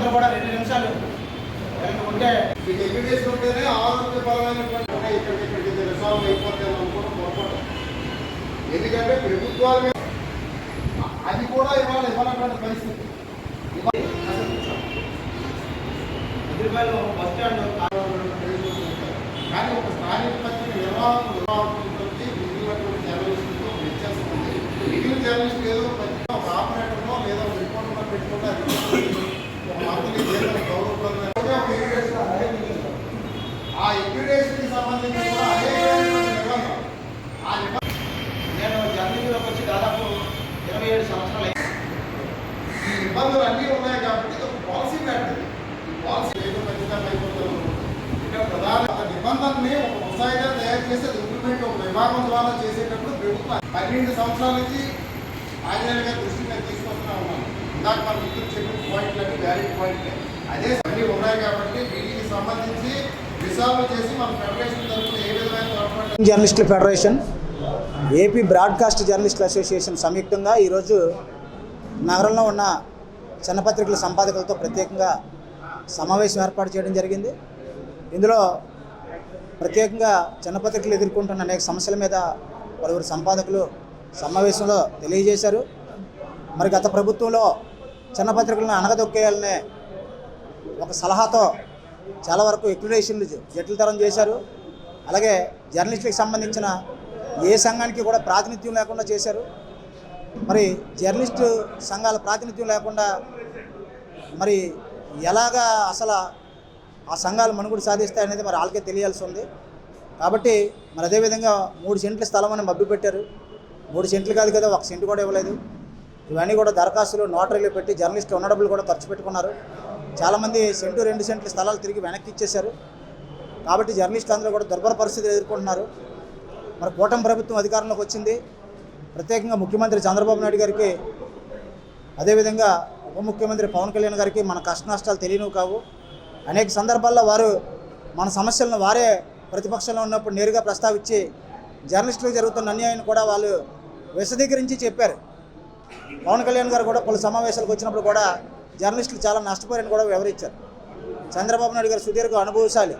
అందరూ కూడా రెండు నిమిషాలు ఎవరైనా ఉంటే మీకు ఎడ్యుకేషన్ ఉంటేనే ఆరోగ్యపరమైనటువంటి ఉన్నాయి. ఇక్కడికి ఇక్కడికి ఇది రిసాల్వ్ అయిపోతాయి అనుకోవడం పొరపాటు ఎందుకంటే ప్రభుత్వాలు మీద- అది కూడా ఇవాళ ఇవ్వనటువంటి పరిస్థితి అసలు ఎదురుగాలు బస్ స్టాండ్ కానీ ఒక స్థానిక పత్రిక నిర్వాహకులు నిర్వాహకులతో మిగిలినటువంటి జర్నలిస్టులతో వ్యత్యాసం ఉంది మిగిలిన జర్నలిస్ట్ ఏదో పత్రిక ఒక ఆపరేటర్నో లేదా ఒక రిపోర్టర్నో పెట్టుకుంటే అది ఒక మంత్లీ జీతం గౌరవప్రదమైన ఒక ఎడ్యుకేషన్ అదే మిగిలింది. ఆ ఎడ్యుకేషన్కి సంబంధించి కూడా అదే నిబంధన ఆ నిబంధన నేను జర్నీలోకి వచ్చి దాదాపు ఇరవై ఏడు సంవత్సరాలు అయింది. ఈ నిబంధనలు అన్నీ ఉన్నాయి కాబట్టి ఇది ఒక పాలసీ పెట్టింది ఈ పాలసీ ఏదో ఖచ్చితంగా అయిపోతుంది. ఇక్కడ ప్రధాన నిబంధనని ఒక ముసాయిదా తయారు చేసి అది ఇంప్లిమెంట్ ఒక విభాగం ద్వారా చేసేటప్పుడు ప్రభుత్వం పన్నెండు సంవత్సరాల నుంచి ఆంజనేయుల గారి దృష్టి నేను తీసుకొస్తున్నా ఉన్నాను. ఇందాక మన మిత్రులు చెప్పిన పాయింట్లన్నీ వ్యాలిడ్ పాయింట్లే అదే అన్నీ ఉన్నాయి కాబట్టి వీటికి సంబంధించి ఫెడరేషన్ జర్నలిస్టుల ఫెడరేషన్ ఏపీ బ్రాడ్కాస్ట్ జర్నలిస్టుల అసోసియేషన్ సంయుక్తంగా ఈరోజు నగరంలో ఉన్న చిన్నపత్రికల సంపాదకులతో ప్రత్యేకంగా సమావేశం ఏర్పాటు చేయడం జరిగింది. ఇందులో ప్రత్యేకంగా చిన్నపత్రికలు ఎదుర్కొంటున్న అనేక సమస్యల మీద పలువురు సంపాదకులు సమావేశంలో తెలియజేశారు. మరి గత ప్రభుత్వంలో చిన్నపత్రికలను అణగదొక్కేయాలనే ఒక సలహాతో చాలా వరకు ఎక్లరేషన్లు జట్ల తరం చేశారు. అలాగే జర్నలిస్టులకు సంబంధించిన ఏ సంఘానికి కూడా ప్రాతినిధ్యం లేకుండా చేశారు. మరి జర్నలిస్టు సంఘాల ప్రాతినిధ్యం లేకుండా మరి ఎలాగా అసలు ఆ సంఘాలు మనుగడ సాధిస్తాయనేది మరి వాళ్ళకే తెలియాల్సి ఉంది. కాబట్టి మరి అదేవిధంగా మూడు సెంట్ల స్థలం అని మబ్బి పెట్టారు. మూడు సెంట్లు కాదు కదా ఒక సెంటు కూడా ఇవ్వలేదు. ఇవన్నీ కూడా దరఖాస్తులు నోటరీలు పెట్టి జర్నలిస్టులు ఉన్న డబ్బులు కూడా ఖర్చు పెట్టుకున్నారు. చాలామంది సెంటు రెండు సెంట్ల స్థలాలు తిరిగి వెనక్కి ఇచ్చేశారు. కాబట్టి జర్నలిస్టులు అందరూ కూడా దుర్భర పరిస్థితులు ఎదుర్కొంటున్నారు. మరి కూటమి ప్రభుత్వం అధికారంలోకి వచ్చింది. ప్రత్యేకంగా ముఖ్యమంత్రి చంద్రబాబు నాయుడు గారికి అదేవిధంగా ఉప ముఖ్యమంత్రి పవన్ కళ్యాణ్ గారికి మన కష్ట నష్టాలు తెలియనివి కావు. అనేక సందర్భాల్లో వారు మన సమస్యలను వారే ప్రతిపక్షంలో ఉన్నప్పుడు నేరుగా ప్రస్తావించి జర్నలిస్టులకు జరుగుతున్న అన్యాయాన్ని కూడా వాళ్ళు విశదీకరించి చెప్పారు. పవన్ కళ్యాణ్ గారు కూడా పలు సమావేశాలకు వచ్చినప్పుడు కూడా జర్నలిస్టులు చాలా నష్టపోయారని కూడా వివరించారు. చంద్రబాబు నాయుడు గారు సుదీర్ఘ అనుభవశాలి.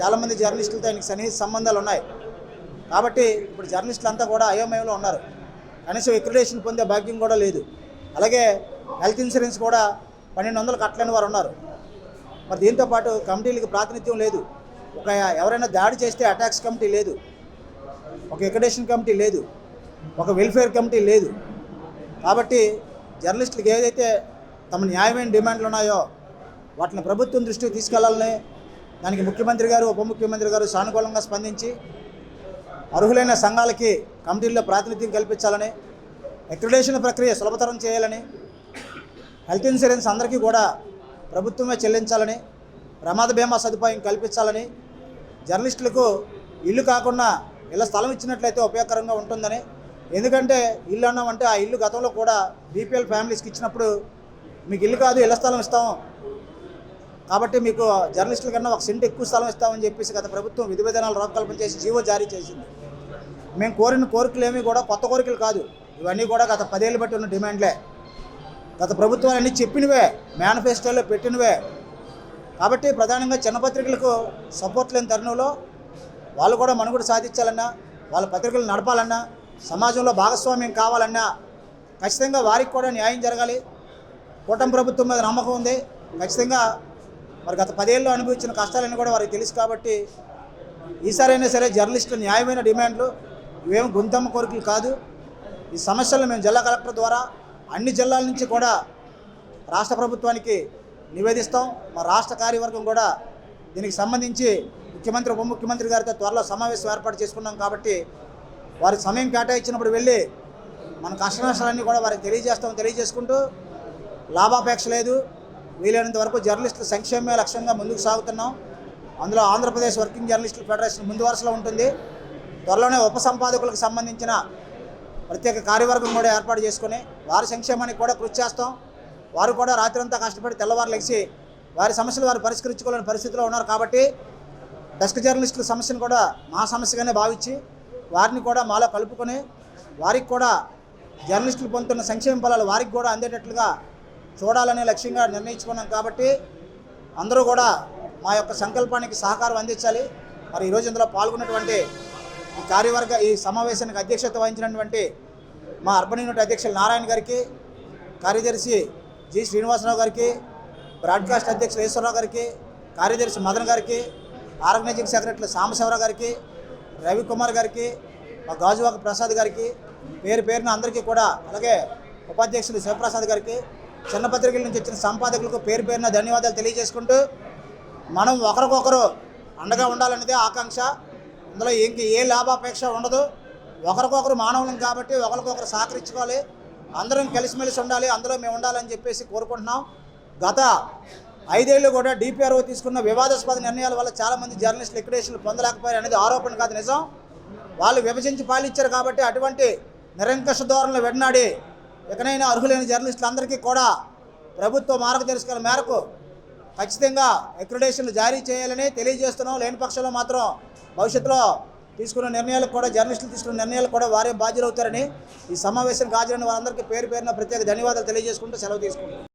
చాలామంది జర్నలిస్టులతో ఆయనకి సన్నిహిత సంబంధాలు ఉన్నాయి. కాబట్టి ఇప్పుడు జర్నలిస్టులు అంతా కూడా అయోమయంలో ఉన్నారు. కనీసం ఎక్రిడేషన్ పొందే భాగ్యం కూడా లేదు. అలాగే హెల్త్ ఇన్సూరెన్స్ కూడా పన్నెండు వందలు కట్టలేని వారు ఉన్నారు. మరి దీంతో పాటు కమిటీలకు ప్రాతినిధ్యం లేదు. ఒక ఎవరైనా దాడి చేస్తే అటాక్స్ కమిటీ లేదు. ఒక ఎక్రిడేషన్ కమిటీ లేదు. ఒక వెల్ఫేర్ కమిటీ లేదు. కాబట్టి జర్నలిస్టులకు ఏదైతే తమ న్యాయమైన డిమాండ్లు ఉన్నాయో వాటిని ప్రభుత్వం దృష్టికి తీసుకెళ్ళాలని దానికి ముఖ్యమంత్రి గారు ఉప ముఖ్యమంత్రి గారు సానుకూలంగా స్పందించి అర్హులైన సంఘాలకి కమిటీల్లో ప్రాతినిధ్యం కల్పించాలని అక్రిడేషన్ ప్రక్రియ సులభతరం చేయాలని హెల్త్ ఇన్సూరెన్స్ అందరికీ కూడా ప్రభుత్వమే చెల్లించాలని ప్రమాద బీమా సదుపాయం కల్పించాలని జర్నలిస్టులకు ఇల్లు కాకుండా ఇళ్ళ స్థలం ఇచ్చినట్లయితే ఉపయోగకరంగా ఉంటుందని ఎందుకంటే ఇల్లు అన్నామంటే ఆ ఇల్లు గతంలో కూడా బీపీఎల్ ఫ్యామిలీస్కి ఇచ్చినప్పుడు మీకు ఇల్లు కాదు ఇళ్ళ స్థలం ఇస్తాం. కాబట్టి మీకు జర్నలిస్టుల కన్నా ఒక సెంట్ ఎక్కువ స్థలం ఇస్తామని చెప్పేసి గత ప్రభుత్వం విధి విధానాలు రూపకల్పన చేసి జీవో జారీ చేసింది. మేము కోరిన కోరికలు ఏమీ కూడా కొత్త కోరికలు కాదు. ఇవన్నీ కూడా గత పదేళ్ళు బట్టి ఉన్న డిమాండ్లే. గత ప్రభుత్వాలు అన్నీ చెప్పినవే మేనిఫెస్టోలో పెట్టినవే. కాబట్టి ప్రధానంగా చిన్న పత్రికలకు సపోర్ట్ లేని తరుణంలో వాళ్ళు కూడా మనుగడ సాధించాలన్నా వాళ్ళ పత్రికలు నడపాలన్నా సమాజంలో భాగస్వామ్యం కావాలన్నా ఖచ్చితంగా వారికి కూడా న్యాయం జరగాలి. కూటమి ప్రభుత్వం మీద నమ్మకం ఉంది. ఖచ్చితంగా మరి గత పదేళ్ళు అనుభవించిన కష్టాలన్నీ కూడా వారికి తెలుసు కాబట్టి ఈసారైనా సరే జర్నలిస్టుల న్యాయమైన డిమాండ్లు ఇవేం గుంతమ్మ కోరికలు కాదు. ఈ సమస్యలను మేము జిల్లా కలెక్టర్ ద్వారా అన్ని జిల్లాల నుంచి కూడా రాష్ట్ర ప్రభుత్వానికి నివేదిస్తాం. మా రాష్ట్ర కార్యవర్గం కూడా దీనికి సంబంధించి ముఖ్యమంత్రి ఉప ముఖ్యమంత్రి గారితో త్వరలో సమావేశం ఏర్పాటు చేసుకున్నాం కాబట్టి వారి సమయం కేటాయించినప్పుడు వెళ్ళి మన కష్ట నష్టాలన్నీ కూడా వారికి తెలియజేస్తాం తెలియజేసుకుంటూ లాభాపేక్ష లేదు. వీలైనంత వరకు జర్నలిస్టుల సంక్షేమే లక్ష్యంగా ముందుకు సాగుతున్నాం. అందులో ఆంధ్రప్రదేశ్ వర్కింగ్ జర్నలిస్టుల ఫెడరేషన్ ముందు వరుసలో ఉంటుంది. త్వరలోనే ఉప సంపాదకులకు సంబంధించిన ప్రత్యేక కార్యవర్గం కూడా ఏర్పాటు చేసుకుని వారి సంక్షేమానికి కూడా కృషి చేస్తాం. వారు కూడా రాత్రంతా కష్టపడి తెల్లవారు లెగిసి వారి సమస్యలు వారు పరిష్కరించుకోలేని పరిస్థితిలో ఉన్నారు కాబట్టి డెస్క్ జర్నలిస్టుల సమస్యను కూడా మా సమస్యగానే భావించి వారిని కూడా మాలో కలుపుకొని వారికి కూడా జర్నలిస్టులు పొందుతున్న సంక్షేమ ఫలాలు వారికి కూడా అందేటట్లుగా చూడాలనే లక్ష్యంగా నిర్ణయించుకున్నాం కాబట్టి అందరూ కూడా మా యొక్క సంకల్పానికి సహకారం అందించాలి. మరి ఈరోజు ఇందులో పాల్గొన్నటువంటి ఈ కార్యవర్గ ఈ సమావేశానికి అధ్యక్షత వహించినటువంటి మా అర్బన్ యూనిట్ అధ్యక్షులు నారాయణ గారికి కార్యదర్శి జి శ్రీనివాసరావు గారికి బ్రాడ్కాస్ట్ అధ్యక్షులు ఈశ్వరరావు గారికి కార్యదర్శి మదన్ గారికి ఆర్గనైజింగ్ సెక్రటరీ సాంబశివరావు గారికి రవికుమార్ గారికి మా గాజువాక ప్రసాద్ గారికి పేరు పేరున అందరికీ కూడా అలాగే ఉపాధ్యక్షులు శివప్రసాద్ గారికి చిన్న పత్రికల నుంచి వచ్చిన సంపాదకులకు పేరు పేరున ధన్యవాదాలు తెలియజేసుకుంటూ మనం ఒకరికొకరు అండగా ఉండాలనేదే ఆకాంక్ష. అందులో ఇంక ఏ లాభాపేక్ష ఉండదు. ఒకరికొకరు మానవులం కాబట్టి ఒకరికొకరు సహకరించుకోవాలి. అందరం కలిసిమెలిసి ఉండాలి. అందులో మేము ఉండాలని చెప్పేసి కోరుకుంటున్నాం. గత ఐదేళ్ళు కూడా డిపిఆర్ఓ తీసుకున్న వివాదాస్పద నిర్ణయాల వల్ల చాలామంది జర్నలిస్టులు లిక్విడేషన్లు పొందలేకపోయారు అనేది ఆరోపణ కాదు నిజం. వాళ్ళు విభజించి పాలించారు కాబట్టి అటువంటి నిరంకష ధోరణులు వెడనాడి ఎక్కడైనా అర్హులైన జర్నలిస్టులందరికీ కూడా ప్రభుత్వ మార్గదర్శకాల మేరకు ఖచ్చితంగా అక్రిడేషన్లు జారీ చేయాలని తెలియజేస్తున్నాం. లేని పక్షంలో మాత్రం భవిష్యత్తులో తీసుకున్న నిర్ణయాలకు కూడా జర్నలిస్టులు తీసుకున్న నిర్ణయాలు కూడా వారే బాధ్యులవుతారని ఈ సమావేశానికి హాజరైన వారందరికీ పేరు పేరున ప్రత్యేక ధన్యవాదాలు తెలియజేసుకుంటూ సెలవు తీసుకుంటాం